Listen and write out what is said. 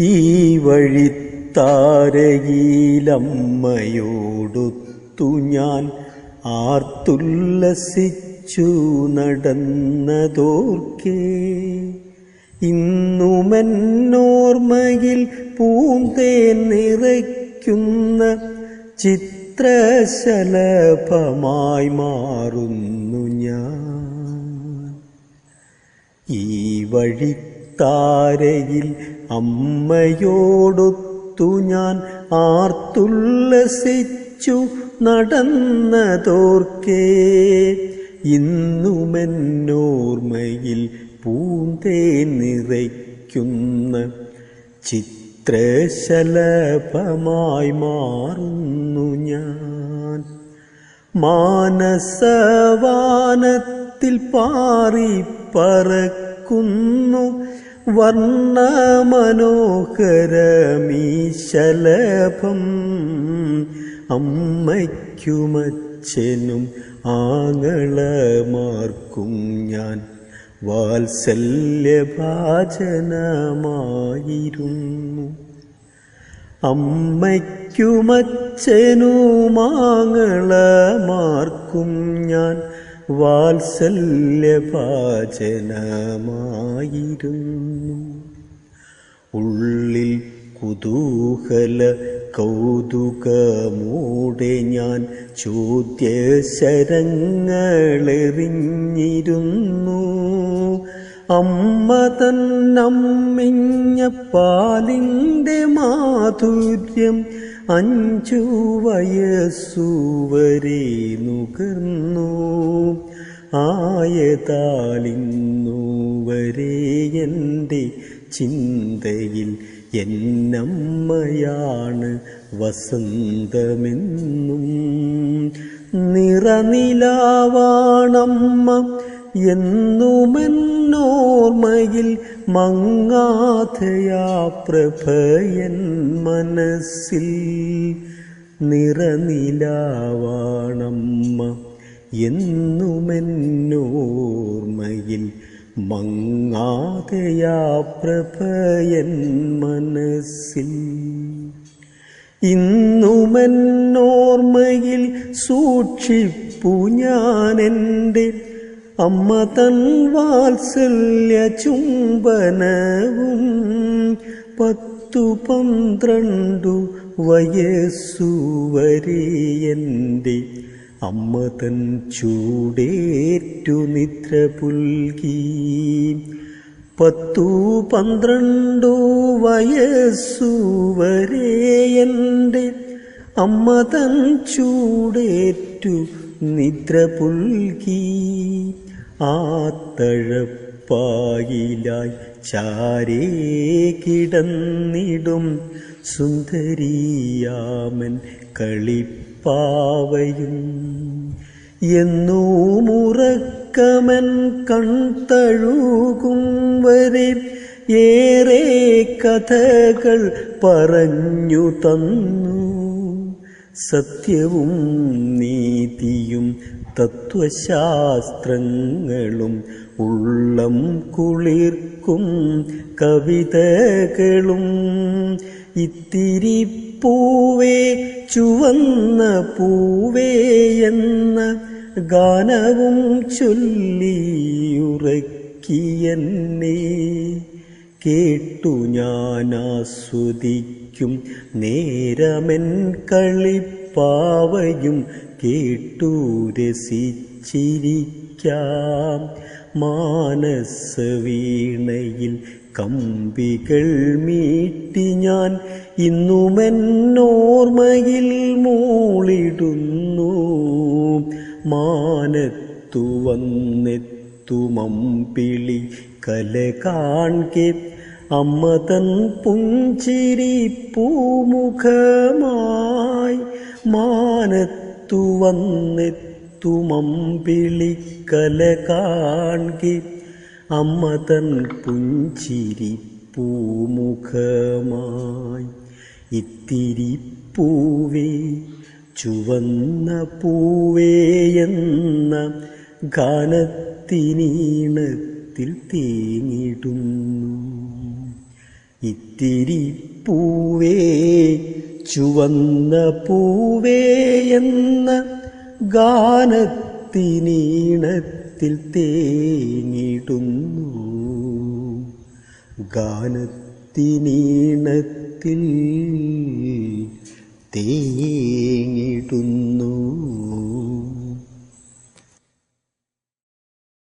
ഈ വഴിത്താരയിലമ്മയോടൊത്തു ഞാൻ ആർത്തുല്ലസിച്ചു നടന്നതോർക്കേ. ഇന്നുമെന്നോർമ്മയിൽ പൂന്തേൻ നിറയ്ക്കുന്ന ചിത്രശലഭമായി മാറുന്നു ഞാൻ. ഈ വഴിത്താരയിൽ അമ്മയോടൊത്തു ഞാൻ ആർത്തുല്ലസിച്ചു നടന്നതോർക്കേ. ഇന്നുമെന്നോർമ്മയിൽ പൂന്തേ നിറയ്ക്കുന്ന ചിത്രശലഭമായി മാറുന്നു ഞാൻ. മാനസവാനത്തിൽ പാറി പറക്കുന്നു വർണമനോഹരമീ ശലഭം അമ്മയ്ക്കുമച്ഛനും ആങ്ങളമാർക്കും ഞാൻ വാത്സല്യഭാചനമായിരുന്നു അമ്മയ്ക്കുമച്ഛനുമാങ്ങളമാർക്കും ഞാൻ വാത്സല്യഭാചനമായിരുന്നു ഉള്ളിൽ കുതൂഹല കൗതുകമൂടെ ഞാൻ ചോദ്യശരങ്ങളെറിഞ്ഞിരുന്നു. അമ്മ തന്നമ്മിഞ്ഞ പാലിന്റെ മാധുര്യം അഞ്ചു വയസ്സുവരെ നുകർന്നു. ആയതാലിന്നു വരെ എന്റെ ചിന്തയിൽ എന്നമ്മയാണ് വസന്തമെന്നും. നിറനിലാവാണമ്മ എന്നുമെന്നോർമ്മയിൽ മങ്ങാതയാ പ്രഭയൻ മനസ്സിൽ നിറനിലാവാണമ്മ എന്നുമെന്നോർമ്മയിൽ മങ്ങാതയാ പ്രഭയൻ മനസ്സിൽ ഇന്നുമെന്നോർമ്മയിൽ സൂക്ഷിപ്പു ഞാനെന്റെ അമ്മ തൻ വാത്സല്യ ചുംബനവും പത്തു പന്ത്രണ്ടു എന്റെ അമ്മ തൻ ചൂടേറ്റു നിദ്ര പുൽകി. പത്തു പന്ത്രണ്ടു എന്റെ അമ്മ തൻ ചൂടേറ്റു നിദ്ര പുൽകി. ആ തഴപ്പായിലായി ചാരേ കിടന്നിടും സുന്ദരിയാമൻ കളിപ്പാവയും. എന്നൂ മുറക്കമൻ കൺതഴുകും വരെ ഏറെ കഥകൾ പറഞ്ഞു തന്നു. സത്യവും നീതിയും തത്വശാസ്ത്രങ്ങളും ഉള്ളം കുളിർക്കും കവിതകളും ഇത്തിരി പൂവേ ചുവന്ന പൂവേ എന്ന ഗാനവും ചൊല്ലിയുറക്കിയെന്നെ. കേട്ടു ഞാൻ നേരമെൻ കളിപ്പാവയും കേട്ടു രസിച്ചിരിക്കാം. മാനസവീണയിൽ കമ്പികൾ മീട്ടി ഞാൻ ഇന്നുമെന്നോർമ്മയിൽ മൂളിടുന്നു. മാനത്തു വന്നെത്തുമമ്പിളി കല കാൺകെ അമ്മ തൻ പുഞ്ചിരി പൂമുഖമായി മാനത്തു വന്നെത്തുമം കല കാൺകെ അമ്മ തൻ പുഞ്ചിരി പൂമുഖമായി ഇത്തിരി പൂവേ ചുവന്ന പൂവേ എന്ന ഗാനത്തിനീണത്തിൽ തേങ്ങിടുന്നു. ഇത്തിരി പൂവേ ചുവന്ന പൂവേ എന്ന ഗാനത്തിനീണത്തിൽ തേങ്ങിടുന്നു. ഗാനത്തിനീണത്തിൽ തേങ്ങിടുന്നു.